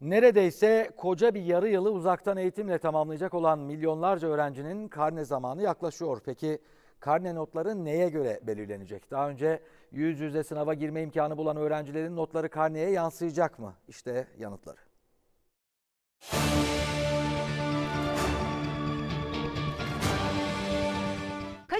Neredeyse koca bir yarı yılı uzaktan eğitimle tamamlayacak olan milyonlarca öğrencinin karne zamanı yaklaşıyor. Peki karne notları neye göre belirlenecek? Daha önce yüz yüze sınava girme imkanı bulan öğrencilerin notları karneye yansıyacak mı? İşte yanıtları.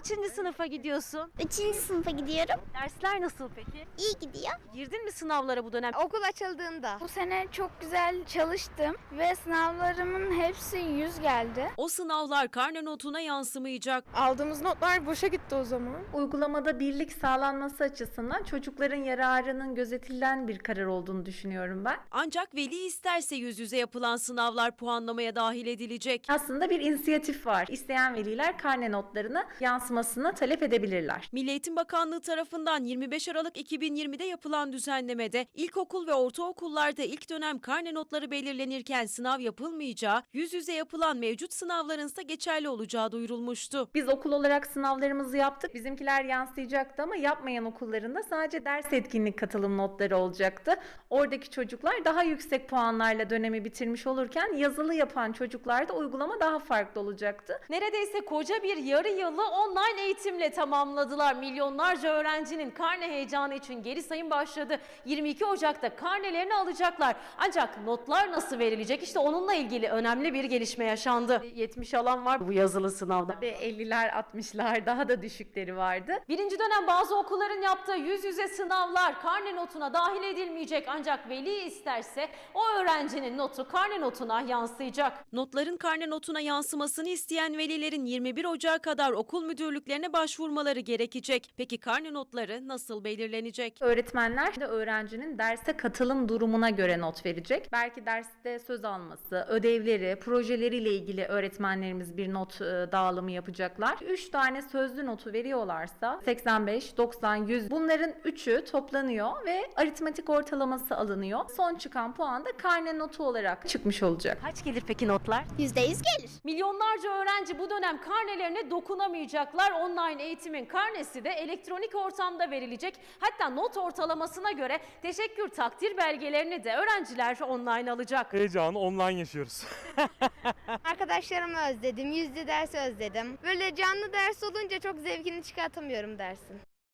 Kaçıncı sınıfa gidiyorsun? Üçüncü sınıfa gidiyorum. Dersler nasıl peki? İyi gidiyor. Girdin mi sınavlara bu dönem? Okul açıldığında bu sene çok güzel çalıştım ve sınavlarımın hepsi 100 geldi. O sınavlar karne notuna yansımayacak. Aldığımız notlar boşa gitti o zaman. Uygulamada birlik sağlanması açısından çocukların yararının gözetilen bir karar olduğunu düşünüyorum ben. Ancak veli isterse yüz yüze yapılan sınavlar puanlamaya dahil edilecek. Aslında bir inisiyatif var. İsteyen veliler karne notlarını yansımasını talep edebilirler. Milli Eğitim Bakanlığı tarafından 25 Aralık 2020'de yapılan düzenlemede ilkokul ve ortaokullarda ilk dönem karne notları belirlenirken sınav yapılmayacağı, yüz yüze yapılan mevcut sınavların ise geçerli olacağı duyurulmuştu. Biz okul olarak sınavlarımızı yaptık. Bizimkiler yansıyacaktı ama yapmayan okullarında sadece ders etkinlik katılım notları olacaktı. Oradaki çocuklar daha yüksek puanlarla dönemi bitirmiş olurken yazılı yapan çocuklarda uygulama daha farklı olacaktı. Neredeyse koca bir yarı yılı online eğitimle tamamladılar. Milyonlarca öğrencinin karne heyecanı için geri sayım başladı. 22 Ocak'ta karnelerini alacaklar. Ancak notlar nasıl verilecek? İşte onunla ilgili önemli bir gelişme yaşandı. 70 alan var bu yazılı sınavda. Ve 50'ler 60'lar daha da düşükleri vardı. Birinci dönem bazı okulların yaptığı yüz yüze sınavlar karne notuna dahil edilmeyecek ancak veli isterse o öğrencinin notu karne notuna yansıyacak. Notların karne notuna yansımasını isteyen velilerin 21 Ocağı kadar okul müdürlüklerine başvurmaları gerekecek. Peki karne notları nasıl belirlenecek? Öğretmenler de öğrencinin derse katılım durumuna göre not verecek. Belki derste söz alması, ödevleri, projeleriyle ilgili öğretmenlerimiz bir not e, dağılımı yapacaklar. 3 tane sözlü notu veriyorlarsa 85, 90, 100 bunların 3'ü toplanıyor ve aritmetik ortalaması alınıyor. Son çıkan puan da karne notu olarak çıkmış olacak. Kaç gelir peki notlar? Yüzde yüz gelir. Milyonlarca öğrenci bu dönem karnelerine dokunamayacaklar. Online eğitimin karnesi de elektronik ortamda verilecek. Hatta not ortalamasına göre teşekkür takdir belgelerini de öğrenciler online alacak. heyecanı online yaşıyoruz. Arkadaşlarımı özledim, yüzde ders özledim. Böyle canlı ders olunca çok zevkini çıkartamıyorum dersin.